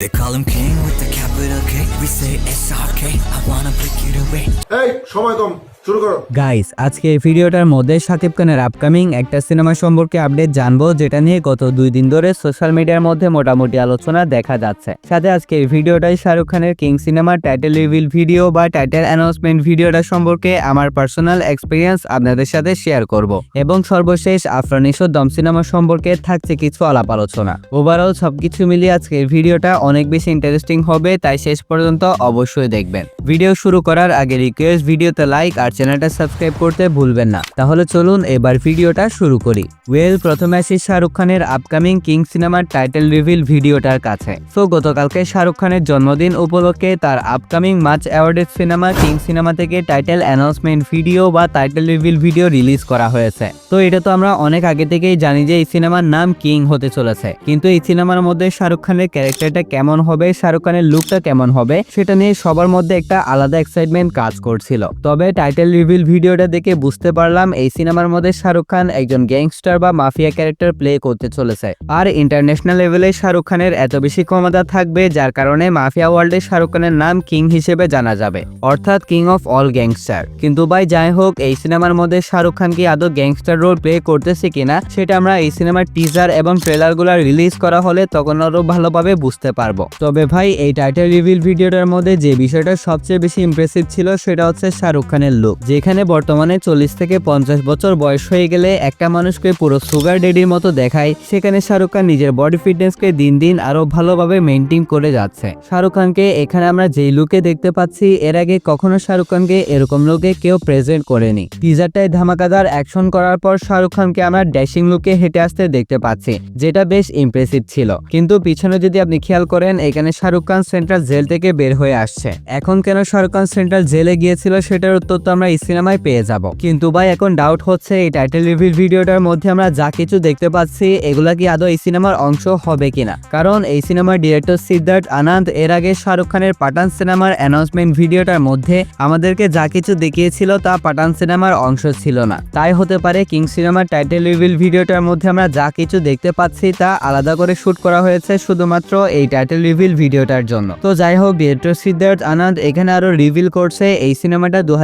They call him king with the capital K. We say SRK. I wanna break it away. এই সময় কম শুরু করো guys আজকে এই ভিডিওটার মধ্যে শাকিব খানের আপকামিং একটা সিনেমা সম্পর্কে আপডেট জানব যেটা নিয়ে গত দুই দিন ধরে সোশ্যাল মিডিয়ার মধ্যে মোটামুটি আলোচনা দেখা যাচ্ছে সাথে আজকে এই ভিডিওটাই শাহরুখ খানের কিং সিনেমার টাইটেল রিভিল ভিডিও বা টাইটেল অ্যানাউন্সমেন্ট ভিডিওটা সম্পর্কে আমার পার্সোনাল এক্সপিরিয়েন্স আপনাদের সাথে শেয়ার করব এবং সর্বশেষ আফরানিশো দম সিনেমা সম্পর্কে থাকছে কিছু আলাপ আলোচনা ওভারঅল সবকিছু মিলিয়ে আজকের ভিডিওটা অনেক বেশি ইন্টারেস্টিং হবে তাই শেষ পর্যন্ত অবশ্যই দেখবেন। ভিডিও শুরু করার আগে রিকোয়েস্ট ভিডিওতে লাইক আর চ্যানেলটা সাবস্ক্রাইব করতে ভুলবেন না। তাহলে চলুন এবার ভিডিওটা শুরু করি। ওয়েল প্রথমে আসি শাহরুখ খানের আপকামিং কিং সিনেমার টাইটেল রিভিল ভিডিওটার কাছে। সো গতকালকে শাহরুখ খানের জন্মদিন উপলক্ষে তার upcoming much awaited cinema king cinema থেকে টাইটেল অ্যানাউন্সমেন্ট ভিডিও বা টাইটেল রিভিল ভিডিও রিলিজ করা হয়েছে। তো এটা তো আমরা অনেক আগে থেকেই জানি যে এই সিনেমার নাম কিং হতে চলেছে। কিন্তু এই সিনেমার মধ্যে শাহরুখ খানের ক্যারেক্টারটা কেমন হবে, শাহরুখ খানের লুকটা কেমন হবে, সেটা নিয়ে সবার মধ্যে একটা আলাদা এক্সাইটমেন্ট কাজ করছিল। তবে টাইটেল রিভিল ভিডিওটা দেখে বুঝতে পারলাম এই সিনেমার মধ্যে শাহরুখ খান একজন গ্যাংস্টার বা মাফিয়া ক্যারেক্টার প্লে করতে চলেছে। আর ইন্টারন্যাশনাল লেভেলে শাহরুখ খানের এত বেশি ক্ষমতা থাকবে যার কারণে মাফিয়া ওয়ার্ল্ডে শাহরুখ খানের নাম কিং হিসেবে জানা যাবে। অর্থাৎ কিং অফ অল গ্যাংস্টার কিন্তু ভাই, যাই হোক, এই সিনেমার মধ্যে শাহরুখ খান কি আদৌ গ্যাংস্টার রোল প্লে করতেছে কিনা, সেটা আমরা এই সিনেমার টিজার এবং ট্রেলারগুলো রিলিজ করা হলে তখন আরও ভালোভাবে বুঝতে পারব। তবে ভাই, এই টাইটেল রিভিল ভিডিওটার মধ্যে যে বিষয়টা সবচেয়ে বেশি ইমপ্রেসিভ ছিল সেটা হচ্ছে শাহরুখ খানের লুক যেখানে বর্তমানে চল্লিশ থেকে পঞ্চাশ বছর বয়স হয়ে গেলে একটা মানুষকে পুরো সুগার ডেডির মতো দেখায়, সেখানে শাহরুখ খান নিজের বডি ফিটনেসকে দিন দিন আরও ভালোভাবে মেনটেন করে যাচ্ছে। শাহরুখ খানকে এখানে আমরা যেই লুকে দেখতে পাচ্ছি, এর আগে কখনো শাহরুখ খানকে এরকম লুকে কেউ প্রেজেন্ট করেনি। টিজারটায় ধামাকাদার অ্যাকশন করার পর শাহরুখ খানকে আমরা ড্যাশিং লুকে হেঁটে আসতে দেখতে পাচ্ছি, যেটা বেশ ইমপ্রেসিভ ছিল। কিন্তু পিছনে যদি আপনি খেয়াল করেন, এখানে শাহরুখ খান সেন্ট্রাল জেল থেকে বের হয়ে আসছে। এখন কেন খান সেন্ট্রাল জেলে গিয়েছিল সেটার উত্তর তো আমরা এই সিনেমায় পেয়ে যাব। কিন্তু ভাই, এখন ডাউট হচ্ছে এই টাইটেল রিভিল ভিডিওটার মধ্যে আমরা যা কিছু দেখতে পাচ্ছি, এগুলা কি আদৌ এই সিনেমার অংশ হবে কিনা? কারণ এই সিনেমার ডিরেক্টর সিদ্ধার্থ আনন্দ, এর আগে শাহরুখ খানের পাঠান সিনেমার অ্যানাউন্সমেন্ট ভিডিওটার মধ্যে আমাদেরকে যা কিছু দেখিয়েছিল তা পাঠান সিনেমার অংশ ছিল না। তাই হতে পারে কিং সিনেমার টাইটেল রিভিল ভিডিওটার মধ্যে আমরা যা কিছু দেখতে পাচ্ছি তা আলাদা করে শুট করা হয়েছে শুধুমাত্র এই টাইটেল রিভিল ভিডিওটার জন্য। তো যাই হোক ডিরেক্টর সিদ্ধার্থ আনন্দ, এখানে আরও রিভিল করছে, এই সিনেমাটা দু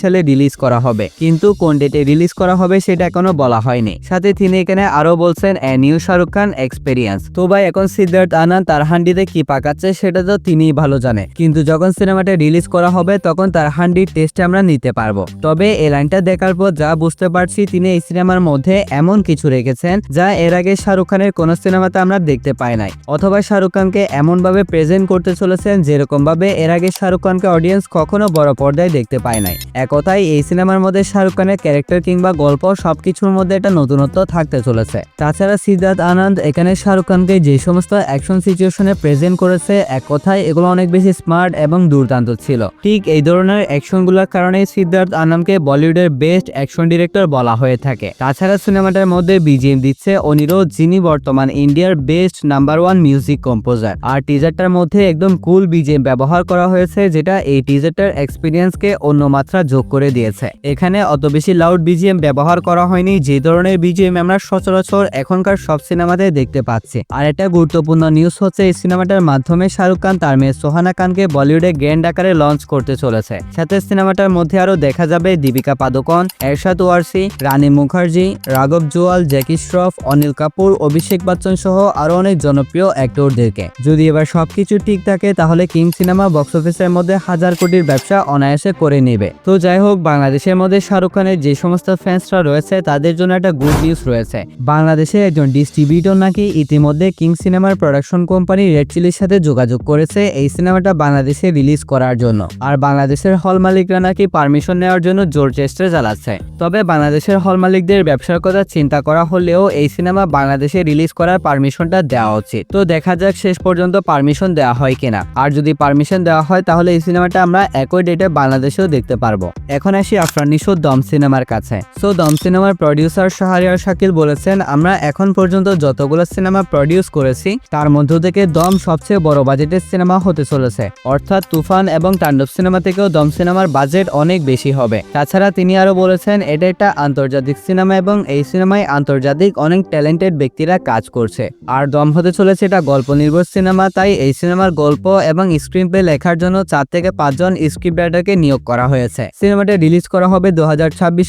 সালে রিলিজ করা হবে। কিন্তু কোন ডেটে রিলিজ করা হবে সেটা এখনও বলা হয়নি। সাথে তিনি এখানে আরও বলছেন a new Shahrukh Khan experience তো ভাই, এখন সিদ্ধার্থ আনন্দ তার হান্ডিতে কি পাকাচ্ছে সেটা তো তিনিই ভালো জানে। কিন্তু যখন সিনেমাটা রিলিজ করা হবে, তখন তার হান্ডির টেস্ট আমরা নিতে পারব। তবে এই লাইনটা দেখার পর যা বুঝতে পারছি, তিনি এই সিনেমার মধ্যে এমন কিছু রেখেছেন, যা এর আগে শাহরুখ খানের কোন সিনেমাতে আমরা দেখতে পাই নাই। অথবা শাহরুখ খানকে এমন ভাবে প্রেজেন্ট করতে চলেছেন যেরকম ভাবে এর আগে শাহরুখ খানকে অডিয়েন্স কখনো বড় পর্দায় দেখতে পায় নাই। একথাই এই সিনেমার মধ্যে শাহরুখ খানের ক্যারেক্টার কিংবা গল্প সবকিছুর মধ্যে একটা নতুনত্ব থাকতে চলেছে। তাছাড়া সিদ্ধার্থ আনন্দ, এখানে শাহরুখ খানকে যে সমস্ত অ্যাকশন সিচুয়েশনে প্রেজেন্ট করেছে, এক কথায়, এগুলো অনেক বেশি স্মার্ট এবং দুর্দান্ত ছিল। ঠিক এই ধরনের অ্যাকশনগুলোর কারণে সিদ্ধার্থ আনন্দকে বলিউডের বেস্ট অ্যাকশন ডিরেক্টর বলা হয়ে থাকে। তাছাড়া সিনেমাটার মধ্যে বিজিএম দিচ্ছে অনিরোধ, যিনি বর্তমান ইন্ডিয়ার best number one music composer আর টিজারটার মধ্যে একদম কুল বিজিএম ব্যবহার করা হয়েছে যেটা এই টিজারটার এক্সপিরিয়েন্সকে অন্য মাত্রা যোগ করে দিয়েছে। এখানে অত বেশি লাউড বিজিএম ব্যবহার করা হয়নি, যে ধরনের বিজিএম আমরা সচরাচর এখনকার সব সিনেমাতে দেখতে পাচ্ছি। আর একটা গুরুত্বপূর্ণ নিউজ হচ্ছে, এই সিনেমাটার মাধ্যমে শাহরুখ খান তার মেয়ে সোহানা খানকে বলিউডে গ্র্যান্ড আকারে লঞ্চ করতে চলেছে। সাথে সিনেমাটার মধ্যে আরও দেখা যাবে দীপিকা পাদুকন, এরশাদ ওয়ারসি রানী মুখার্জি, রাঘব জুয়াল, জ্যাকি শ্রফ, অনিল কাপুর, অভিষেক বচ্চন সহ আরও অনেক জনপ্রিয় অ্যাক্টরদেরকে যদি এবার সবকিছু ঠিক থাকে, তাহলে কিং সিনেমা বক্স অফিসের মধ্যে হাজার কোটির ব্যবসা অনায়াসে করে নেবে। তো যাই হোক, বাংলাদেশের মধ্যে শাহরুখ খানের যে সমস্ত ফ্যান্সরা রয়েছে, তাদের জন্য একটা গুড নিউজ রয়েছে। বাংলাদেশের একজন ডিস্ট্রিবিউটর নাকি ইতিমধ্যে কিং সিনেমার প্রোডাকশন কোম্পানি রেড চিলির সাথে যোগাযোগ করেছে এই সিনেমাটা বাংলাদেশে রিলিজ করার জন্য। আর বাংলাদেশের হল মালিকরা নাকি পারমিশন নেওয়ার জন্য জোর চেষ্টা চালাচ্ছে। তবে বাংলাদেশের হল মালিকদের ব্যবসার কথা চিন্তা করা হলেও এই সিনেমা বাংলাদেশে রিলিজ করার পারমিশনটা দেওয়া উচিত। তো দেখা যাক শেষ পর্যন্ত পারমিশন দেওয়া হয় কিনা। আর যদি পারমিশন দেওয়া হয়, তাহলে এই সিনেমাটা আমরা একই ডেটে বাংলাদেশেও দেখতে পারব। এখন আসি আফরান নিশো দম সিনেমার কাছে। সো দম সিনেমার প্রডিউসার শাহরিয়ার শাকিল বলেছেন, আমরা এখন পর্যন্ত যতগুলো সিনেমা প্রডিউস করেছি, তার মধ্য থেকে দম সবচেয়ে বড় বাজেটের সিনেমা হতে চলেছে। অর্থাৎ তুফান এবং তাণ্ডব সিনেমা থেকেও দম সিনেমার বাজেট অনেক বেশি হবে। তাছাড়া তিনি আরও বলেছেন, এটা একটা আন্তর্জাতিক সিনেমা এবং এই সিনেমায় আন্তর্জাতিক অনেক ট্যালেন্টেড ব্যক্তিরা কাজ করছে। আর দম হতে চলেছে এটা গল্প নির্ভর সিনেমা, তাই এই সিনেমার গল্প এবং স্ক্রিন প্লে লেখার জন্য চার থেকে পাঁচজন স্ক্রিপ্ট রাইটারকে নিয়োগ করা হয়েছে। সিনেমাটা রিলিজ করা হবে দু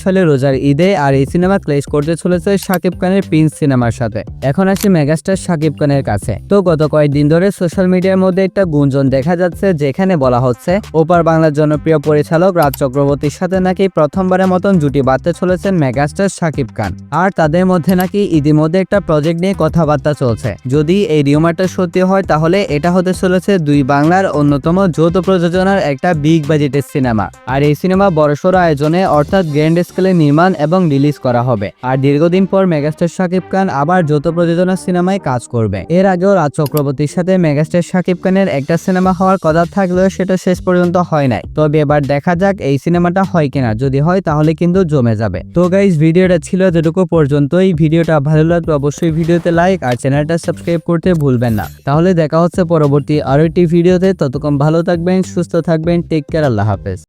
সালে রোজার ঈদে আর এই সিনেমা ক্লেশ করতে চলেছে শাকিব খানের প্রিন্স সিনেমার সাথে। এখন আসি মেগাস্টার শাকিব খানের কাছে। তো গত কয়েকদিন ধরে সোশ্যাল মিডিয়ার মধ্যে একটা গুঞ্জন দেখা যাচ্ছে, যেখানে বলা হচ্ছে, ওপার বাংলার জনপ্রিয় পরিচালক রাজ চক্রবর্তীর সাথে নাকি প্রথমবারের মতন জুটি বাঁধতে চলেছেন মেগাস্টার শাকিব খান। আর তাদের মধ্যে নাকি ইতিমধ্যে একটা প্রজেক্ট নিয়ে কথাবার্তা চলছে। যদি এই রিউমারটা সত্যি হয়, তাহলে এটা হতে চলেছে দুই বাংলার অন্যতম যৌথ প্রযোজনার একটা বিগ বাজেটের সিনেমা আর এই সিনেমা বড়সড় আয়োজনে অর্থাৎ গ্র্যান্ড স্কেলে নির্মাণ এবং রিলিজ করা হবে। আর দীর্ঘদিন পর মেগাস্টার শাকিব খান আবার যৌথ প্রযোজনার সিনেমায় কাজ করবে। এর আগেও রাজ চক্রবর্তীর সাথে মেগাস্টার শাকিব খানের একটা সিনেমা হওয়ার কথা থাকলেও সেটা শেষ পর্যন্ত হয় নাই। তবে এবার দেখা যাক এই সিনেমাটা হয় কিনা। যদি হয়, তাহলে কিন্তু জমে যাবে। তো গাইজ ভিডিওটা ছিল যেটুকু পর্যন্তই। ভিডিওটা ভালো লাগলে অবশ্যই ভিডিওতে লাইক আর চ্যানেলটা সাবস্ক্রাইব করতে ভুলবেন না। তাহলে দেখা হচ্ছে পরবর্তী আরও একটি ভিডিওতে। ততক্ষণ ভালো থাকবেন সুস্থ থাকবেন টেক কেয়ার আল্লাহ হাফেজ।